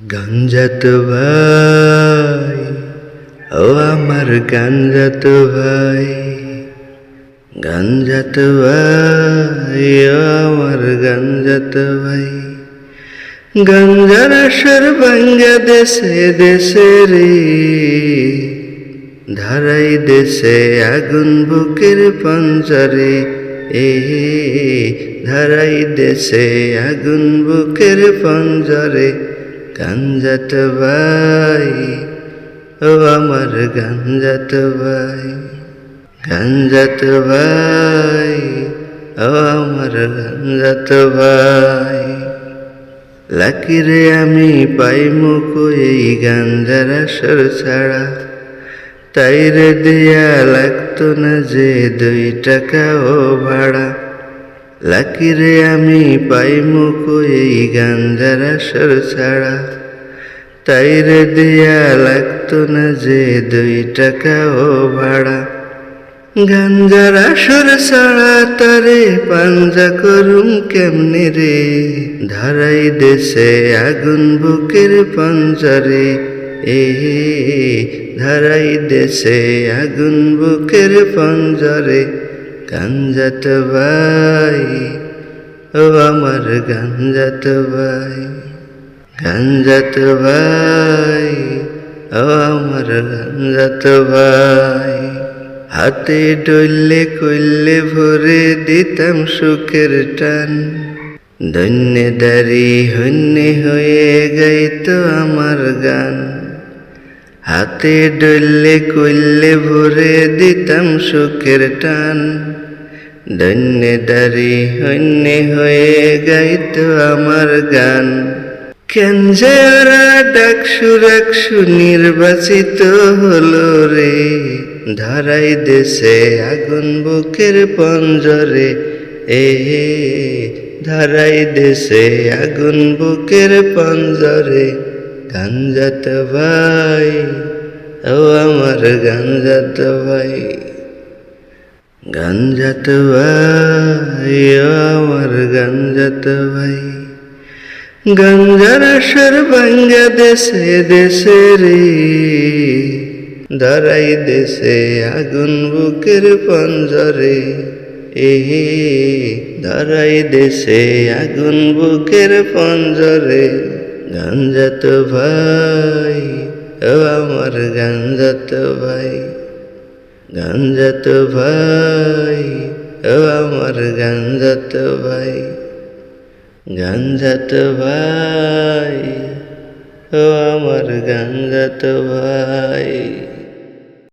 গাঞ্জাত ভাই ও আমার গাঞ্জাত ভাই গাঞ্জাত ভাই ও আমার গাঞ্জাত ভাই গঞ্জার আসর বাংলাদেশে দেশে রে ধারাই দেশে আগুন বুকের পঞ্জরে এ ধারাই দেশে আগুন বুকের পঞ্জরে গাঞ্জাত ভাই ও আমার গাঞ্জাত ভাই গাঞ্জাত ভাই ও আমার গাঞ্জাত ভাই লাকিরে আমি পাই পাইমু কই গাঞ্জার আসর ছাড়া তাইরে দিয়া লাগতো না যে দুই টাকা ও ভাড়া লাকিরে আমি পাইমু কই গাঞ্জার আসর ছাড়া। তাইরে দিয়া লাগতো না যে দুই টাকা ও ভাড়া। গাঞ্জার আসর ছাড়া তারে পাঞ্জা করুম কেমনে রে? ধারাই দেশে আগুন বুকের পঞ্জরে এ, ধারাই দেশে আগুন বুকের পঞ্জরে গাঞ্জাত ভাই ও আমার গাঞ্জাত ভাই গাঞ্জাত ভাই ও আমার গাঞ্জাত ভাই হাতে ডললে কইলে ভরে দিতাম সুখের টান ধন্যে দারি হন্যে হয়ে গাইতো আমার গান হাতে ডললে কইলে ভরে দিতাম সুখের টান। ধন্যে দারি হন্যে হয়ে গাইতো আমার গান। কেন ডাকসু রাকসু নির্বাচিত হলো রে, ধারাই দেশে আগুন বুকের পঞ্জরে। এ, ধারাই দেশে আগুন বুকের পঞ্জরে। গাঞ্জাত ভাই, ও আমার গাঞ্জাত ভাই। গাঞ্জাত ভাই, ও আমার গাঞ্জাত ভাই। গঞ্জার আসর বাংলাদেশে দেশে রে। ধরাই দেশে আগুন বুকের পঞ্জরে। এহে, ধরাই দেশে আগুন বুকের পঞ্জরে। গাঞ্জাত ভাই, ও আমার গাঞ্জাত ভাই। গাঞ্জাত ভাই, ও আমার গাঞ্জাত ভাই। গাঞ্জাত ভাই, ও আমার গাঞ্জাত ভাই।